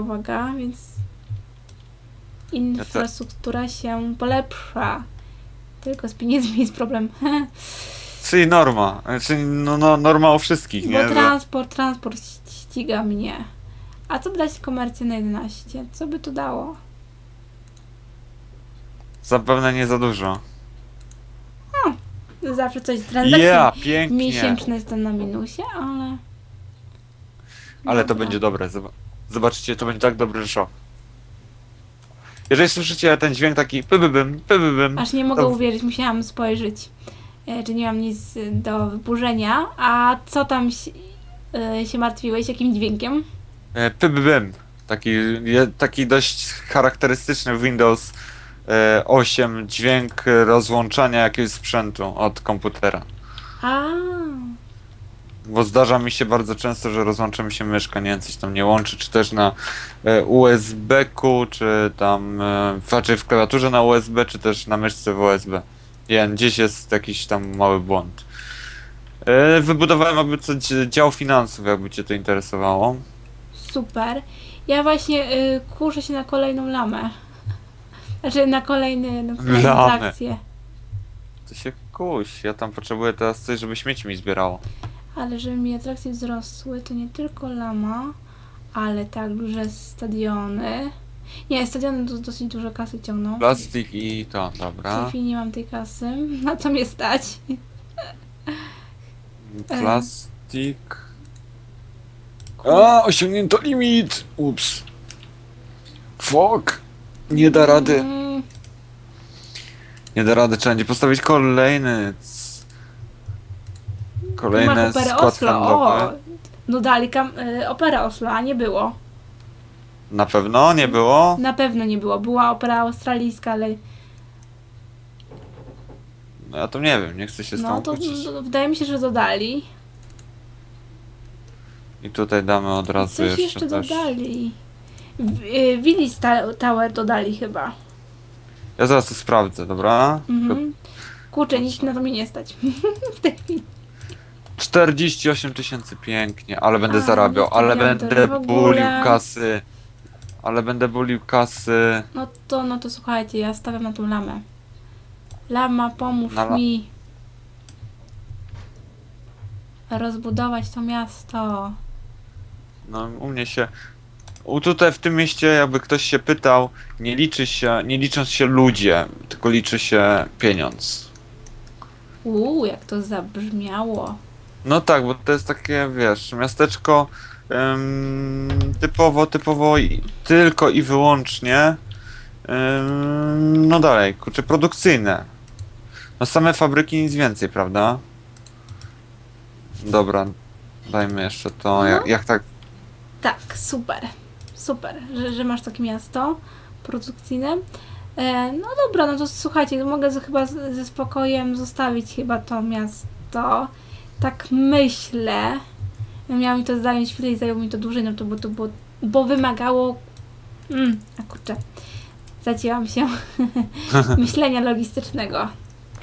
uwaga, więc infrastruktura się polepsza. Tylko z pieniędzmi jest problem. Czyli norma. Czyli no, no, norma u wszystkich, nie? Bo transport, transport ści- ściga mnie. A co by dać komercję na 11? Co by to dało? Zapewne nie za dużo. Zawsze coś transakcji Ja, pięknie. miesięczne jest na minusie, ale... Ale to Dobra. będzie dobre. Zobaczycie, to będzie tak dobry show. Jeżeli słyszycie ten dźwięk taki pybybym, pybybym, Aż nie mogę to- uwierzyć, musiałam spojrzeć, e, czy nie mam nic e, do wyburzenia. A co tam się, e, się martwiłeś? Jakim dźwiękiem? pybybym. Taki, taki dość charakterystyczny Windows e, 8 dźwięk rozłączania jakiegoś sprzętu od komputera. A, Bo zdarza mi się bardzo często, że rozłącza mi się myszka, nie wiem, coś tam nie łączy, czy też na e, USB-ku, czy tam, e, znaczy w klawiaturze na USB, czy też na myszce w USB. Nie wiem, gdzieś jest jakiś tam mały błąd. E, wybudowałem jakby co dzi- dział finansów, jakby cię to interesowało. super. Ja właśnie y, kurzę się na kolejną lamę. Znaczy na kolejny, na kolejną atrakcję. To się kuś, ja tam potrzebuję teraz coś, żeby śmieci mi zbierało. Ale żeby mi atrakcje wzrosły, to nie tylko lama, ale także stadiony. Nie, stadiony to dosyć dużo kasy ciągną. Plastik i to, W dobra. tej chwili nie mam tej kasy. Na co mnie stać? Plastik. A, osiągnięto limit! Ups. Fuck. Nie da rady. Mm, Nie da rady, trzeba będzie postawić kolejny. Tu masz operę skład Oslo. O, handlowy. no dali kam- y, operę Oslo, a nie było. Na pewno nie było. Na pewno nie było. Była opera australijska, ale No ja to nie wiem, nie chcę się z no tą to, kłócić. to wydaje mi się, że dodali. I tutaj damy od razu Coś jeszcze, jeszcze też. dodali. W- y, Willis Ta- Tower dodali chyba. Ja zaraz to sprawdzę, dobra? Tylko Mhm. Kurczę, nic na to mi nie stać. w tej chwili. 48 tysięcy, pięknie, ale będę A, zarabiał, nie ale będę w ogóle. bulił kasy. Ale będę bulił kasy. No to, no to słuchajcie, ja stawiam na tą lamę. Lama, pomóż Na la- mi rozbudować to miasto. No, u mnie się. U tutaj w tym mieście, jakby ktoś się pytał, nie liczy się, nie liczą się ludzie, tylko liczy się pieniądz. Uuu, jak to zabrzmiało. No tak, bo to jest takie, wiesz, miasteczko em, typowo, typowo i, tylko i wyłącznie em, no dalej, kurczę, produkcyjne. No same fabryki, nic więcej, prawda? Dobra, dajmy jeszcze to, No. jak, jak tak Tak, super. Super, że, że masz takie miasto produkcyjne. E, no dobra, no to słuchajcie, mogę z, chyba z, ze spokojem zostawić chyba to miasto. Tak myślę. Miało mi to zająć chwilę i zajęło mi to dłużej, no to bo to było, bo wymagało mm, a kurczę, zacięłam się myślenia logistycznego.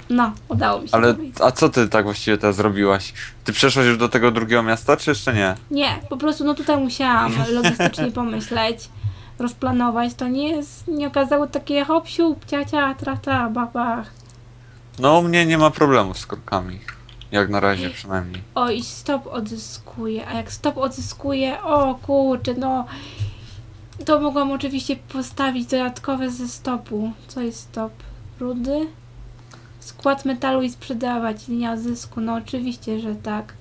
No, udało mi się Ale, to a co ty tak właściwie teraz zrobiłaś? Ty przeszłaś już do tego drugiego miasta, czy jeszcze nie? Nie, po prostu no tutaj musiałam logistycznie pomyśleć, rozplanować. To nie jest, nie okazało takie hop, siup, ciacia, tra, tra, babach. No, u mnie nie ma problemu z korkami. Jak na razie przynajmniej. O, i stop odzyskuje. A jak stop odzyskuje, o kurczę, no. To mogłam oczywiście postawić dodatkowe ze stopu. Co jest stop? Rudy? Skład metalu i sprzedawać. Linia zysku. No oczywiście, że tak.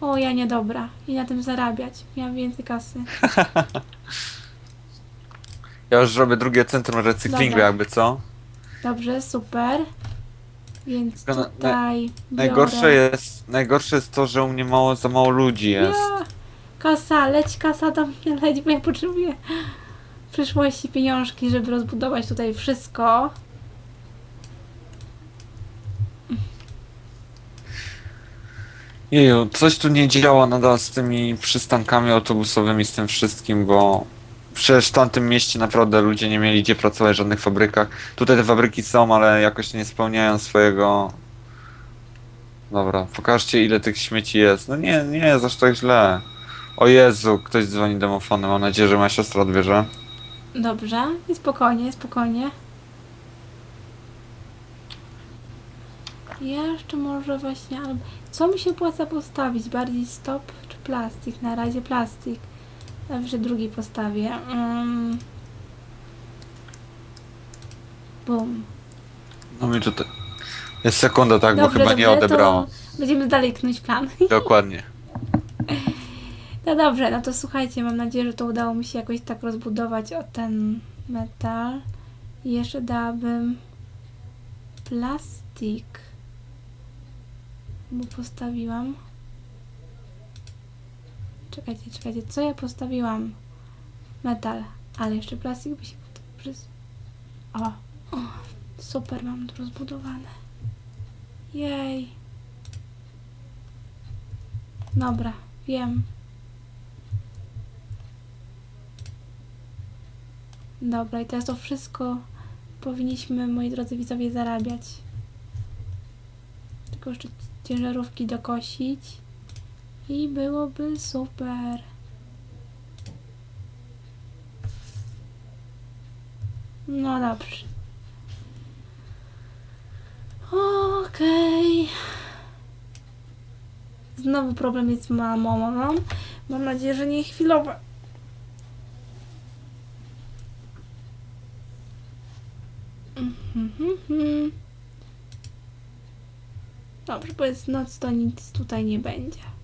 O, ja niedobra. I na tym zarabiać. Miałam więcej kasy. Ja już robię drugie centrum recyklingu, Dobra. jakby co? Dobrze, super. Więc Tylko na- tutaj biorę. Najgorsze jest, najgorsze jest to, że u mnie mało, za mało ludzi jest. Ja. Kasa, leć kasa do mnie, leć, bo ja potrzebuję w przyszłości pieniążki, żeby rozbudować tutaj wszystko. Jeju, coś tu nie działa nadal z tymi przystankami autobusowymi, z tym wszystkim, bo przecież w tamtym mieście naprawdę ludzie nie mieli gdzie pracować w żadnych fabrykach. Tutaj te fabryki są, ale jakoś nie spełniają swojego... Dobra, pokażcie ile tych śmieci jest. No nie, nie jest aż tak źle. O Jezu, ktoś dzwoni domofonem. Mam nadzieję, że moja siostra odbierze. Dobrze. I spokojnie, spokojnie. Jeszcze może właśnie, albo... Co mi się opłaca postawić? Bardziej stop czy plastik? Na razie plastik. Dobrze, drugi postawię. Mm. Bum. No mi tutaj... Jest sekunda, tak, bo Dobrze, chyba nie dobrze, odebrało. To będziemy dalej knąć plan. Dokładnie. No dobrze, no to słuchajcie, mam nadzieję, że to udało mi się jakoś tak rozbudować o ten metal. I jeszcze dałabym plastik. Bo postawiłam. Czekajcie, czekajcie, co ja postawiłam? Metal, ale jeszcze plastik by się. O, o, super, mam to rozbudowane. Jej. Dobra, wiem. Dobra, i teraz to wszystko powinniśmy, moi drodzy widzowie, zarabiać. Tylko jeszcze ciężarówki dokosić. I byłoby super. No dobrze. Okej. Znowu problem jest z mamą. Mam, mam nadzieję, że nie chwilowe. Mhm. Dobrze, bo jest noc, to nic tutaj nie będzie.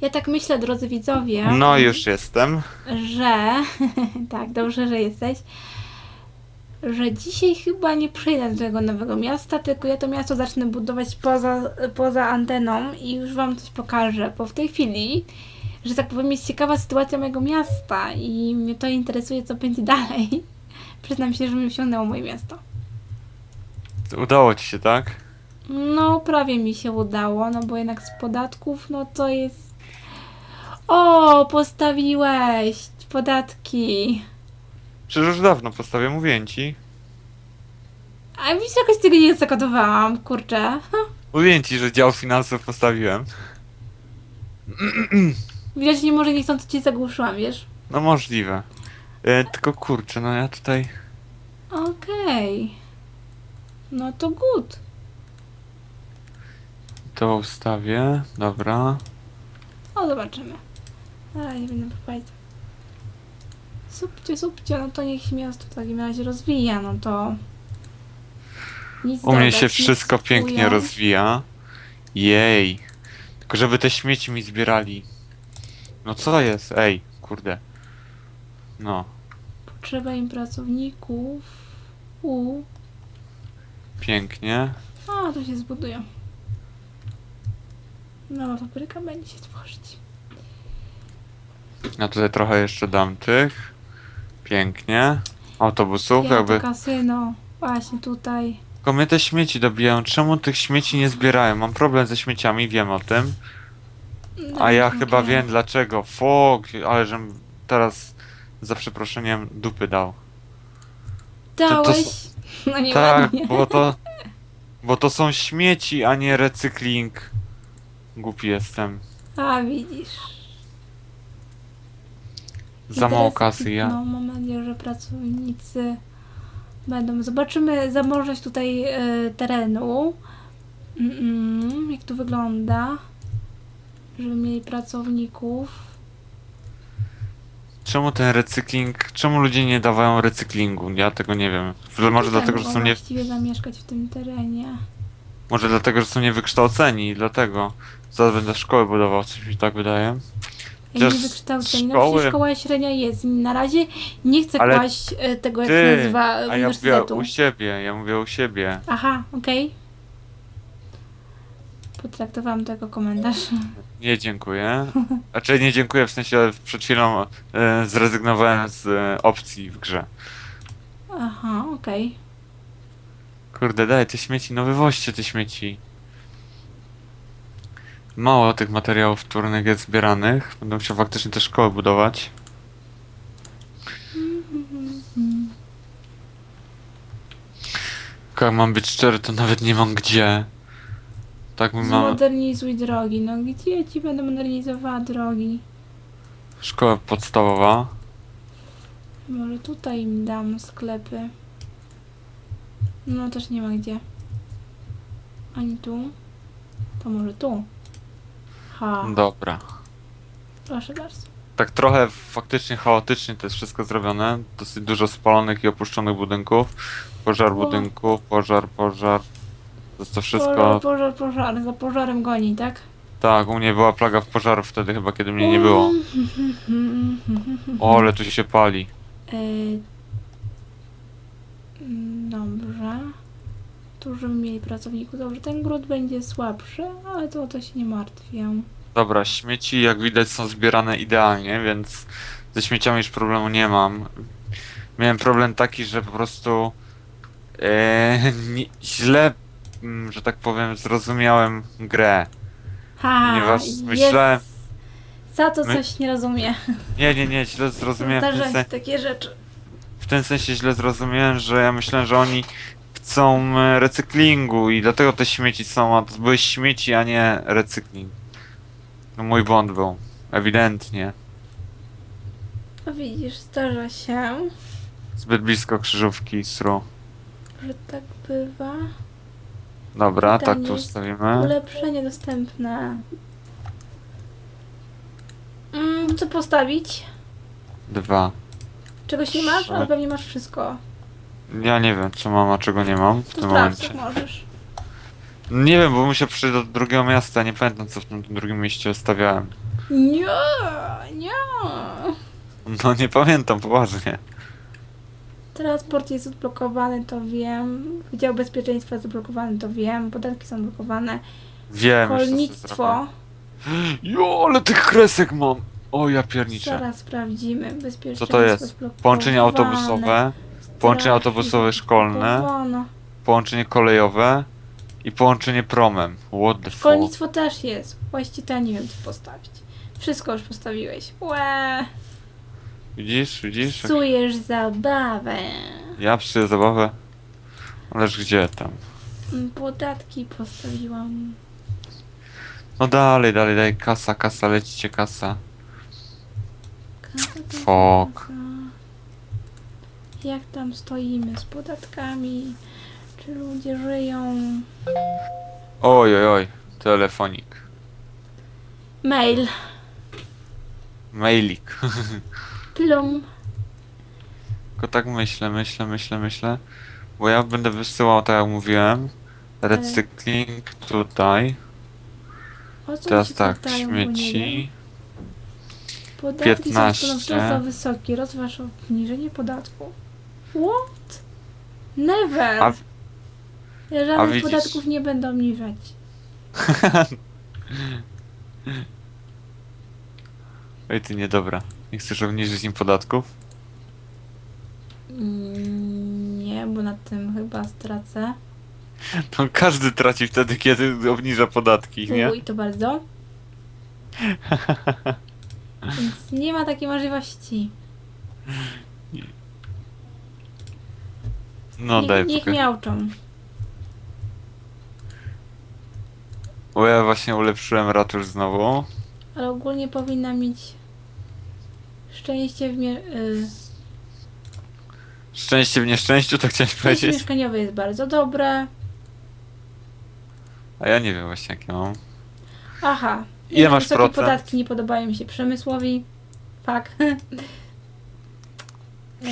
Ja tak myślę, drodzy widzowie, No już jestem. że tak, dobrze, że jesteś. Że dzisiaj chyba nie przyjdę do tego nowego miasta, tylko ja to miasto zacznę budować poza, poza anteną i już Wam coś pokażę, bo w tej chwili, że tak powiem, jest ciekawa sytuacja mojego miasta i mnie to interesuje, co będzie dalej. Przyznam się, że mnie wciągnęło moje miasto. Udało ci się, tak? No, prawie mi się udało, no bo jednak z podatków, no to jest... O, postawiłeś podatki. Przecież już dawno postawię, mówię ci. A widzisz, jakoś tego nie zakodowałam, kurczę. Mówię ci, że dział finansów postawiłem. Widać, nie może niechcący cię zagłuszyłam, wiesz? No możliwe. E, tylko kurczę, no ja tutaj... Okej. No to good. To ustawię, dobra. O, zobaczymy. Na razie będę próbować. Subcie, subcie, no to niech się miasto w takim razie rozwija, no to... Nic U mnie dodać, się nic wszystko pięknie ująć. rozwija. Jej. Tylko żeby te śmieci mi zbierali. No co jest? Ej, kurde. No, Potrzeba im pracowników. U. pięknie. A, to się zbudują. Nowa fabryka będzie się tworzyć. Ja tutaj trochę jeszcze dam tych. Pięknie. Autobusów, Ja to jakby. kasyno. Właśnie tutaj. Tylko mnie te śmieci dobijają. Czemu tych śmieci nie zbierają? Mam problem ze śmieciami, wiem o tym. A ja Dobra, chyba okej. wiem dlaczego. Fok, ale żem teraz za przeproszeniem dupy dał. Dałeś? s- No nie tak, ładnie. bo to. Bo to są śmieci, a nie recykling. Głupi jestem. A widzisz. I Za mało teraz- kasy ja. No, mam nadzieję, że pracownicy będą. Zobaczymy zamożność tutaj e, terenu. Mm, jak to wygląda. Żeby mieli pracowników. Czemu ten recykling. Czemu ludzie nie dawają recyklingu? Ja tego nie wiem. Może dlatego, że są nie. właściwie zamieszkać w tym terenie. Może dlatego, że są niewykształceni i dlatego. Zaraz będę szkołę budował, coś mi tak wydaje. Jak Chociaż nie wykształceni. No szkoły- przecież szkoła średnia jest. Na razie nie chcę Ale kłaść e, tego, jak ty, się nazywa, A ja mówię uniwersytetu. u siebie, ja mówię u siebie. Aha, okej. Potraktowałam to jako komentarz. Nie dziękuję. Znaczy nie dziękuję, w sensie przed chwilą e, zrezygnowałem z e, opcji w grze. Aha, okej. Kurde, daj te śmieci, no wywoźcie te śmieci. Mało tych materiałów wtórnych jest zbieranych. Będę musiał faktycznie te szkoły budować. Jak mam być szczery, to nawet nie mam gdzie. Tak mamy Zmodernizuj drogi. No gdzie ja ci będę modernizowała drogi? szkoła podstawowa. Może tutaj im dam sklepy. No też nie ma gdzie. Ani tu. To może tu. Ha, Dobra. proszę bardzo. Tak trochę faktycznie chaotycznie to jest wszystko zrobione. Dosyć dużo spalonych i opuszczonych budynków. Pożar budynku, pożar, pożar. To to wszystko. Pożar, pożar, pożar. Za pożarem goni, tak? Tak, u mnie była plaga w pożarów wtedy chyba, kiedy mnie nie było. O, ale tu się pali. Ej, mm, Dobrze. Żeby mieli pracowników. Dobrze, ten gród będzie słabszy, ale to o to się nie martwię. Dobra, śmieci jak widać są zbierane idealnie, więc ze śmieciami już problemu nie mam. Miałem problem taki, że po prostu e, nie, źle, mm, że tak powiem, zrozumiałem grę. Ha, Ponieważ jest. myślałem- Za to My- coś nie rozumie. Nie, nie, nie, źle zrozumiałem. W tym, Zdarzają sen, się takie rzeczy. w tym sensie źle zrozumiałem, że ja myślałem, że oni chcą e, recyklingu i dlatego te śmieci są, a to były śmieci, a nie recykling. No mój błąd był. Ewidentnie. No widzisz, zdarza się, Zbyt blisko krzyżówki SRU. że tak bywa. Dobra, Pytanie tak tu jest- ustawimy. Ulepszenie dostępne. Mm, co postawić? Dwa. Czegoś nie masz? Ale pewnie masz wszystko. Ja nie wiem, co mam, a czego nie mam w To tym sprawdź, momencie. jak możesz. Nie wiem, bo muszę przyjść do drugiego miasta, nie pamiętam co w tym drugim mieście stawiałem. Nie, nie. No nie pamiętam, poważnie. Transport jest odblokowany, to wiem. Wydział Bezpieczeństwa jest odblokowany, to wiem. Podatki są blokowane. Wiem, już co Szkolnictwo. zrobię. Jo, ale tych kresek mam! O, ja pierniczę. Zaraz sprawdzimy. Bezpieczeństwo Co to jest? odblokowane. Połączenie autobusowe, połączenie autobusowe szkolne, połączenie kolejowe i połączenie promem. What the fuck? Szkolnictwo też jest. Właściwie to ja nie wiem, co postawić. Wszystko już postawiłeś. Łe, Widzisz, widzisz? psujesz zabawę. Ja psuję zabawę. Ależ gdzie tam? Podatki postawiłam. No dalej, dalej, dalej, kasa, kasa, lecicie kasa. Kasa, kasa, Fuck. kasa. Jak tam stoimy z podatkami? Czy ludzie żyją? Oj, oj, oj, telefonik. Mail. Mailik. Plum. Tylko tak myślę, myślę, myślę, myślę. Bo ja będę wysyłał, tak jak mówiłem, recykling tutaj. O co Teraz ci tak, pytają, śmieci. Podatki 15. są wciąż za wysokie. Rozważ obniżenie podatku. What? Never! A- ja żadnych widzisz- podatków nie będę obniżać. Oj, ty niedobra. Nie chcesz obniżyć im podatków? Mm, Nie, bo na tym chyba stracę. No każdy traci wtedy, kiedy obniża podatki, nie? Uj, to bardzo. Więc nie ma takiej możliwości. No niech, daj niech pokaż. miałczą. Bo ja właśnie ulepszyłem ratusz znowu. Ale ogólnie powinna mieć szczęście w mie- y, Szczęście w nieszczęściu, to chciałeś Szczęście powiedzieć. mieszkaniowe jest bardzo dobre. A ja nie wiem właśnie jakie mam. Aha. Ile masz wysokie procent? podatki nie podobają mi się przemysłowi. Fak.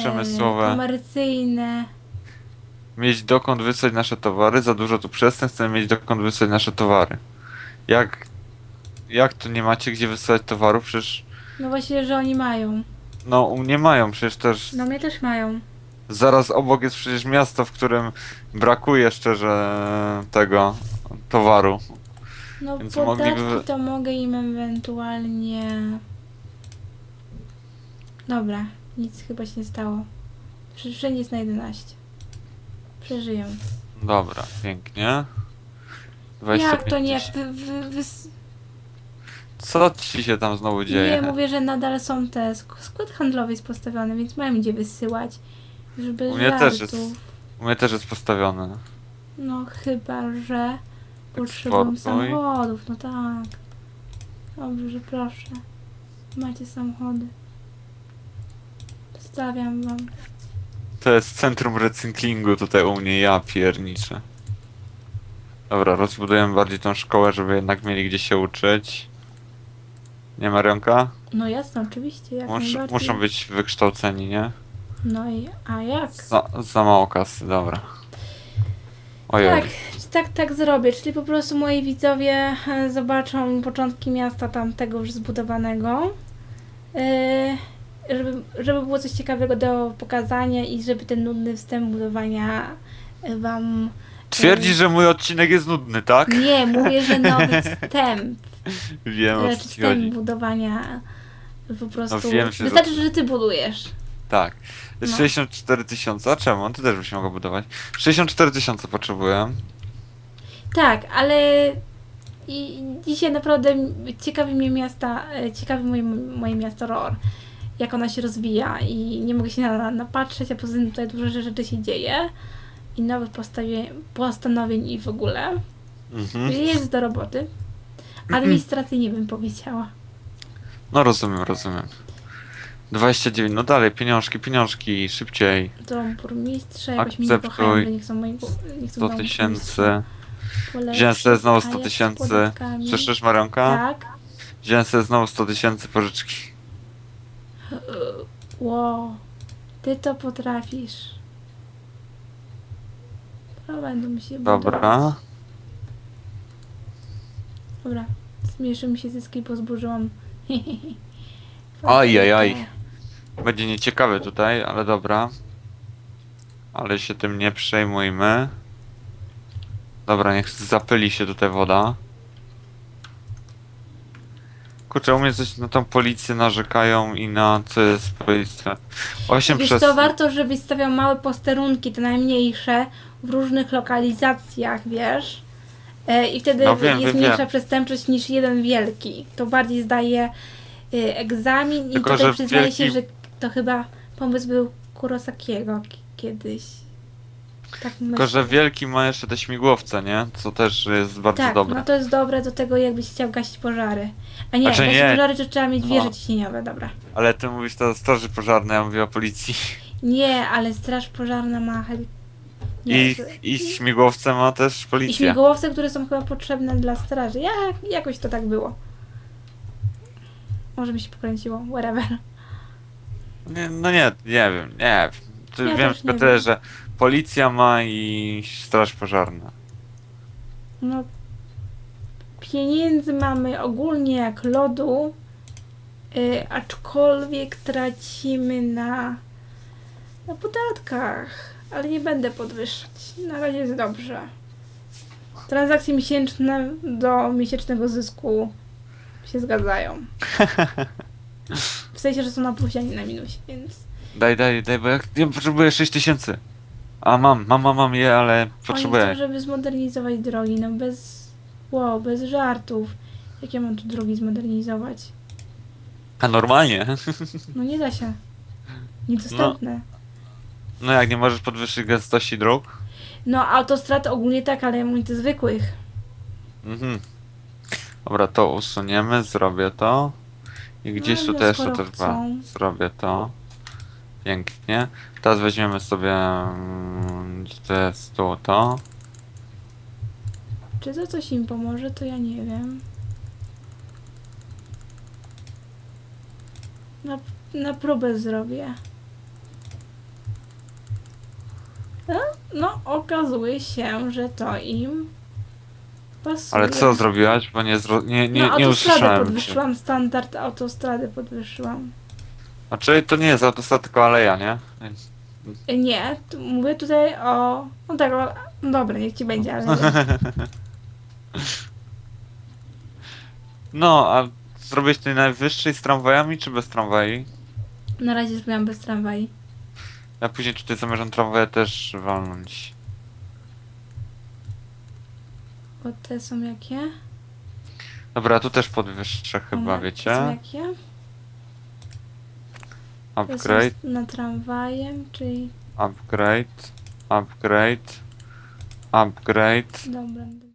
Przemysłowe. E, komercyjne. Mieć dokąd wysłać nasze towary, za dużo tu przestępstw, chcemy mieć dokąd wysłać nasze towary. Jak... Jak to nie macie gdzie wysyłać towarów? Przecież... No właśnie, że oni mają. No, u mnie mają, przecież też... No mnie też mają. Zaraz obok jest przecież miasto, w którym brakuje szczerze tego towaru. No Więc podatki mogliby- to mogę im ewentualnie... Dobra, nic chyba się nie stało. Wsz- Wszędzie jest na 11. Przeżyją. Dobra, pięknie. Jak to nie? 25. Wy, wy, wy, Co ci się tam znowu dzieje? Nie, mówię, że nadal są te sk- skład handlowy jest postawiony, więc mają gdzie wysyłać. Bez U mnie też żartów. jest. U mnie też jest postawione. No chyba, że potrzebują Eksportuj. samochodów, no tak. Dobrze, proszę. Macie samochody. Stawiam wam. To jest centrum recyklingu tutaj u mnie, ja pierniczę. Dobra, rozbudujemy bardziej tą szkołę, żeby jednak mieli gdzie się uczyć. Nie Marionka? No jasne, oczywiście, jak Mus, najbardziej. muszą być wykształceni, nie? No i, a jak? Za, za mało kasy, dobra. Ojej. Tak, tak, tak zrobię. Czyli po prostu moi widzowie e, zobaczą początki miasta tamtego już zbudowanego. E, żeby, żeby było coś ciekawego do pokazania i żeby ten nudny wstęp budowania e, wam. Twierdzisz, że mój odcinek jest nudny, tak? Nie, mówię, że nowy wstęp. Wiem o co ci chodzi. budowania po prostu. No wiem, że- Wystarczy, że ty budujesz. Tak. No. 64 tysiące. A czemu? Ty też byś mogła budować. 64 tysiące potrzebuję. Tak, ale i dzisiaj naprawdę ciekawi mnie miasta, e, ciekawi moje, moje miasto Roar, jak ona się rozwija i nie mogę się na, na, napatrzeć, a poza tym tutaj dużo rzeczy się dzieje i nowych postawie, postanowień i w ogóle. Mhm. Jest do roboty. Administracyjnie bym powiedziała. No rozumiem, rozumiem. 29, no dalej, pieniążki, pieniążki, szybciej. To burmistrze jakoś mnie nie Akceptuj. kochają, że nie chcą mojego, nie chcą 100 mojego tysięcy. burmistrza. Wziąłem sobie znowu A 100 jak z tysięcy. podatkami? Słyszysz Marionka? Tak. Wziąłem sobie znowu 100 tysięcy pożyczki. Wow, ty to potrafisz. To będą mi się budować. Dobra. Dobra, zmniejszyły mi się zyski, bo zburzyłam. Aj, aj, aj. Będzie nieciekawe tutaj, ale dobra. Ale się tym nie przejmujmy. Dobra, niech zapyli się tutaj woda. Kurczę, u mnie coś na tą policję narzekają i na co jest policja. 8 Wiesz przez... co, warto, żebyś stawiał małe posterunki, te najmniejsze, w różnych lokalizacjach, wiesz? E, I wtedy No wiem, jest wiem, mniejsza wiem. przestępczość niż jeden wielki. To bardziej zdaje y, egzamin i Tylko, tutaj że przyznaję się, wielki- że to chyba pomysł był Kurosakiego kiedyś. Tak Tylko, że wielki ma jeszcze te śmigłowce, nie? Co też jest bardzo Tak, dobre. no to jest dobre do tego, jakbyś chciał gasić pożary. A nie, Znaczy gasić nie. pożary to trzeba mieć wieże O. ciśnieniowe, dobra. Ale ty mówisz to o straży pożarnej, ja mówię o policji. Nie, ale straż pożarna ma I, to- I śmigłowce ma też I policja. śmigłowce, które są chyba potrzebne dla straży. Ja, jakoś to tak było. Może mi się pokręciło, whatever. Nie, no nie, nie wiem, nie wiem. Ja wiem też tylko nie tyle, wiem. że policja ma i straż pożarna. No, pieniędzy mamy ogólnie jak lodu, y, aczkolwiek tracimy na, na podatkach, ale nie będę podwyższać. Na razie jest dobrze. Transakcje miesięczne do miesięcznego zysku się zgadzają. W sensie, że są na plusie, a nie na minusie, więc Daj, daj, daj, bo ja, ja potrzebuję 6 tysięcy. A mam, mam, mam, mam je, ale Oni chcą, potrzebuję. żeby zmodernizować drogi, no bez... Wow, bez żartów. Jak ja mam tu drogi zmodernizować? A normalnie. No nie da się. Niedostępne. No jak nie możesz podwyższyć gęstości dróg? No, autostrad ogólnie tak, ale ja mówię zwykłych. Mhm. Dobra, to usuniemy, zrobię to. I gdzieś No, tutaj no, jeszcze skoro też chcą. zrobię to. Pięknie. Teraz weźmiemy sobie. mm, Gdzie to jest tu to? Czy to coś im pomoże, to ja nie wiem. Na, na próbę zrobię. No, no, okazuje się, że to im pasuje. Ale co zrobiłaś? Bo nie, zro... nie, nie, no, nie autostradę usłyszałem. Cię. podwyższyłam, standard autostrady podwyższyłam. A czyli to nie jest autostrada, tylko aleja, nie? E, Nie, tu mówię tutaj o... No tak, o, no dobra, niech ci będzie, ale... nie. No, a zrobiłeś tej najwyższej z tramwajami, czy bez tramwaji? Na razie zrobiłam bez tramwaj. Ja później tutaj zamierzam tramwaje też walnąć. Bo te są jakie? Dobra, tu też podwyższę chyba, One wiecie? Są jakie? Te są Upgrade, na tramwajem, czyli... upgrade, upgrade, upgrade. Dobra.